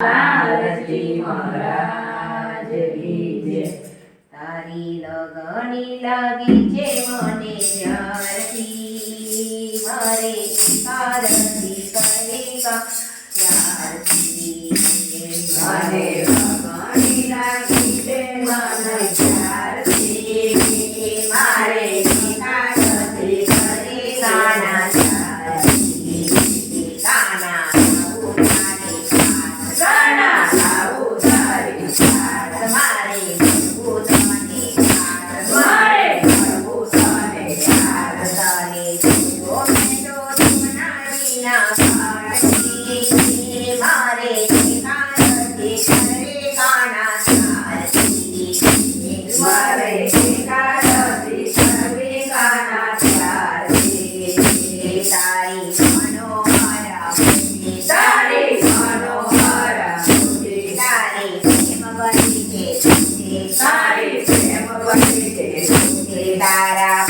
લાલજી લગણી લાગી છે મને જ્યારથી મારે કારણ ભગવતી જય જય કાળી જય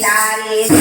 vegetales,